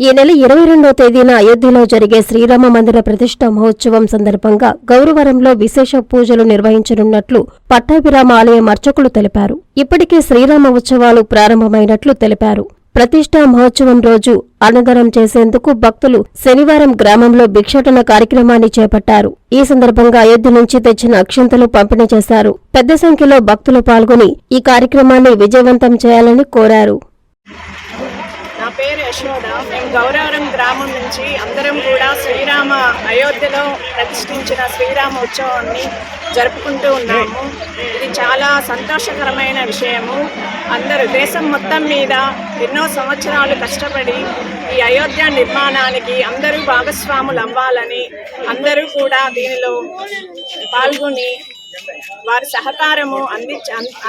ఈ నెల ఇరవై రెండో తేదీన అయోధ్యలో జరిగే శ్రీరామ మందిర ప్రతిష్ట మహోత్సవం సందర్భంగా గౌరవరంలో విశేష పూజలు నిర్వహించనున్నట్లు పట్టాభిరామ ఆలయం అర్చకులు తెలిపారు. ఇప్పటికే శ్రీరామ ఉత్సవాలు ప్రారంభమైనట్లు తెలిపారు. ప్రతిష్టా మహోత్సవం రోజు అన్నదానం చేసేందుకు భక్తులు శనివారం గ్రామంలో భిక్షాటన కార్యక్రమాన్ని చేపట్టారు. ఈ సందర్భంగా అయోధ్య నుంచి తెచ్చిన అక్షంతలు పంపిణీ చేశారు. పెద్ద సంఖ్యలో భక్తులు పాల్గొని ఈ కార్యక్రమాన్ని విజయవంతం చేయాలని కోరారు. పేరు యశోద. మేము గౌరవరం గ్రామం నుంచి అందరం కూడా శ్రీరామ అయోధ్యలో ప్రతిష్ఠించిన శ్రీరామ ఉత్సవాన్ని జరుపుకుంటూ ఉన్నాము. ఇది చాలా సంతోషకరమైన విషయము. అందరూ దేశం మొత్తం మీద ఎన్నో సంవత్సరాలు కష్టపడి ఈ అయోధ్య నిర్మాణానికి అందరూ భాగస్వాములు అవ్వాలని అందరూ కూడా దీనిలో పాల్గొని వారి సహకారము అంది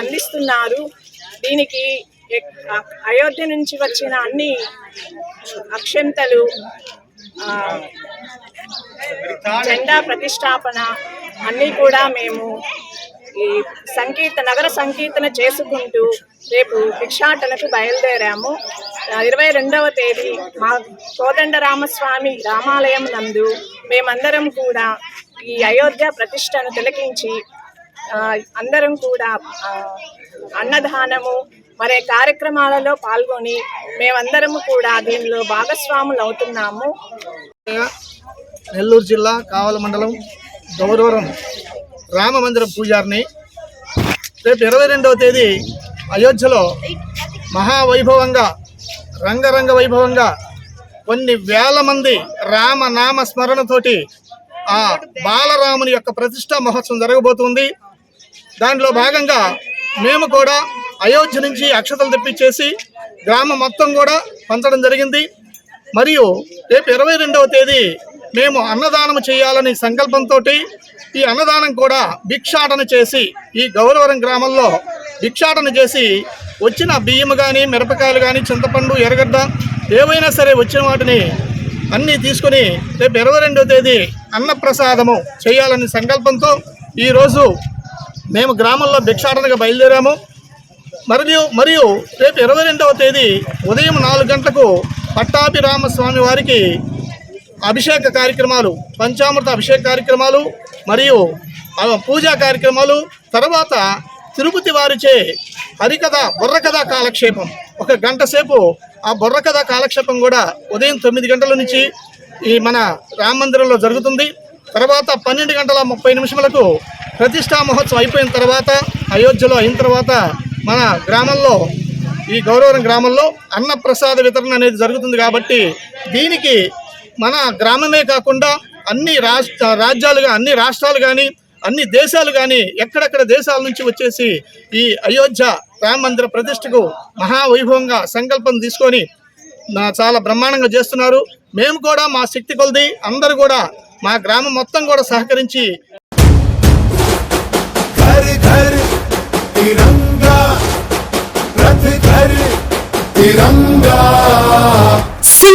అందిస్తున్నారు. దీనికి అయోధ్య నుంచి వచ్చిన అన్ని అక్షంతలు జెండా ప్రతిష్టాపన అన్నీ కూడా మేము ఈ సంకీర్త నగర సంకీర్తన చేసుకుంటూ రేపు భిక్షాటనకు బయలుదేరాము. ఇరవై రెండవ తేదీ మా కోదండరామస్వామి రామాలయం నందు మేమందరం కూడా ఈ అయోధ్య ప్రతిష్టను తిలకించి అందరం కూడా అన్నదానము మరే కార్యక్రమాలలో పాల్గొని మేమందరము కూడా దీనిలో భాగస్వాములు అవుతున్నాము. నెల్లూరు జిల్లా కావల మండలం గౌరవరం రామ మందిరం పూజారిని రేపు ఇరవై రెండవ తేదీ అయోధ్యలో మహావైభవంగా రంగరంగ వైభవంగా కొన్ని వేల మంది రామనామ స్మరణతోటి ఆ బాలరాముని యొక్క ప్రతిష్టా మహోత్సవం జరగబోతుంది. దానిలో భాగంగా మేము కూడా అయోధ్య నుంచి అక్షతలు తెప్పించేసి గ్రామం మొత్తం కూడా పంచడం జరిగింది. మరియు రేపు ఇరవై రెండవ తేదీ మేము అన్నదానం చేయాలని సంకల్పంతో ఈ అన్నదానం కూడా భిక్షాటన చేసి ఈ గౌరవరం గ్రామంలో భిక్షాటన చేసి వచ్చిన బియ్యం కానీ మిరపకాయలు కానీ చింతపండు ఎర్రగడ్డ ఏవైనా సరే వచ్చిన వాటిని అన్నీ తీసుకొని రేపు ఇరవై రెండవ తేదీ అన్నప్రసాదము చేయాలని సంకల్పంతో ఈరోజు మేము గ్రామంలో భిక్షాటనగా బయలుదేరాము. మరియు మరియు రేపు ఇరవై రెండవ తేదీ ఉదయం నాలుగు గంటలకు పట్టాభిరామస్వామి వారికి అభిషేక కార్యక్రమాలు పంచామృత అభిషేక కార్యక్రమాలు మరియు పూజా కార్యక్రమాలు తర్వాత తిరుపతి వారిచే హరికథ బుర్రకథ కాలక్షేపం. ఒక గంట సేపు ఆ బుర్రకథ కాలక్షేపం కూడా ఉదయం తొమ్మిది గంటల నుంచి ఈ మన రామ మందిరంలో జరుగుతుంది. తర్వాత పన్నెండు గంటల ముప్పై నిమిషములకు ప్రతిష్టా మహోత్సవం అయిపోయిన తర్వాత అయోధ్యలో అయిన తర్వాత మన గ్రామంలో ఈ గౌరవరం గ్రామంలో అన్నప్రసాద వితరణ అనేది జరుగుతుంది కాబట్టి దీనికి మన గ్రామమే కాకుండా అన్ని రాష్ట్ర రాజ్యాలుగా అన్ని రాష్ట్రాలు కానీ అన్ని దేశాలు కానీ ఎక్కడెక్కడ దేశాల నుంచి వచ్చేసి ఈ అయోధ్య రామ మందిర ప్రతిష్టకు మహావైభవంగా సంకల్పం తీసుకొని చాలా బ్రహ్మాండంగా చేస్తున్నారు. మేము కూడా మా శక్తి కొలది అందరూ కూడా మా గ్రామం మొత్తం కూడా సహకరించి तिरंगा रथ घर तिरंगा